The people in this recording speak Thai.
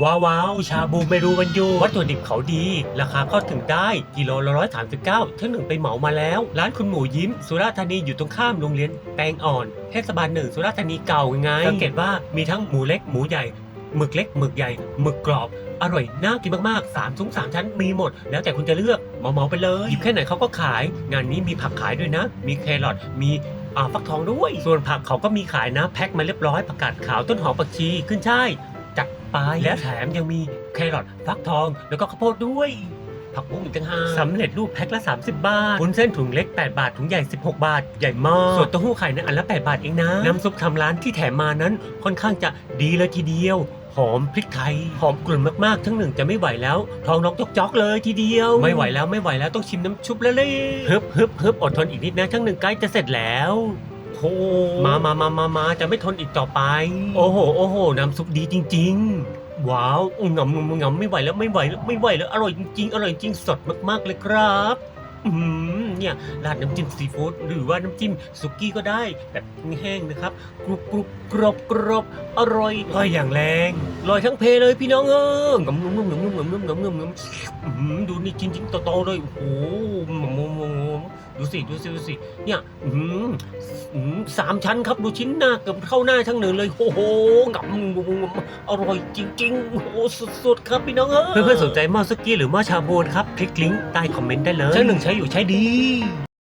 ว้าววาวชาบูไม่รู้กันอยู่วัตถุดิบเขาดี ราคาเข้าถึงได้กิโลละร้อยสามสิบเก้าทั้งหนึ่งไปเหมามาแล้ว ร้านคุณหมูยิ้ม สุราษฎร์ธานีอยู่ตรงข้ามโรงเรียนแปลงอ่อนเทศบาลหนึ่งสุราษฎร์ธานีเก่าไงสังเกตว่ามีทั้งหมูเล็กหมูใหญ่หมึกเล็กหมึกใหญ่หมึกกรอบ อร่อย น่ากินมากๆสามซุ้มสามชั้นมีหมด แล้วแต่คุณจะเลือกเหมาเมาๆไปเลยหยิบแค่ไหนเขาก็ขาย งานนี้มีผักขายด้วยนะ มีแครอทมีอ่าฟักทองด้วย ส่วนผักเขาก็มีขายนะ แพ็คมาเรียบร้อยผักกาดขาวต้นหอมผักชีขึ้นช่าย ไป และแถมยังมีแครอทฟักทอง แล้วก็ข้าวโพดด้วย ผักบุ้งอีกต่างหากสำเร็จรูปแพ็คละ 30 บาทวุ้นเส้นถุงเล็ก 8 บาท ถุงใหญ่ 16 บาท ใหญ่มาก ส่วนเต้าหู้ไข่นั้นอันละ 8 บาทเองนะ น้ำซุปทำร้านที่แถมมานั้น ค่อนข้างจะดีเลยทีเดียวหอมพริกไทย หอมกลุ่นมากๆ ทั้งหนึ่งจะไม่ไหวแล้ว ท้องนกจอกๆเลยทีเดียว ไม่ไหวแล้วไม่ไหวแล้วต้องชิมน้ำชุบแล้วเลยฮึบฮึบฮึบอดทนอีกนิดนะทั้งหนึ่งใกล้จะเสร็จแล้ว โอ้มามามามามาจะไม่ทนอีกต่อไป โอ้โห โอ้โห น้ำซุปดีจริง ๆ ว้าวงำงำงำไม่ไหวแล้วไม่ไหวแล้วไม่ไหวแล้วอร่อยจริงๆ อร่อยจริงสดมากๆเลยครับ อืมเนี่ยราดน้ำจิ้มซีฟู้ดหรือว่าน้ำจิ้มสุกี้ก็ได้ แบบแห้งๆนะครับกรุบกรุบกรอบกรอบอร่อยอร่อยอย่างแรงลอยทั้งเพเลยพี่น้องเอองำงำงำงำงำงำงำงำงำงำอืมดูนี่จริงๆโตๆเลยโอ้โหงำงำงำงำ ดูสิดูสิดูสิเนี่ยอืมอืมสามชั้นครับดูชิ้นหน้าเกือบเข้าหน้าทั้งหนึ่งเลยโอ้โหงำงำงำงำอร่อยจริง ๆ โอ้โหสุดๆครับพี่น้องเออเพื่อนๆสนใจหม้อสุกี้หรือหม้อชาบูนะครับ คลิกลิงก์ใต้คอมเมนต์ได้เลยชั้นหนึ่งใช้อยู่ใช้ดี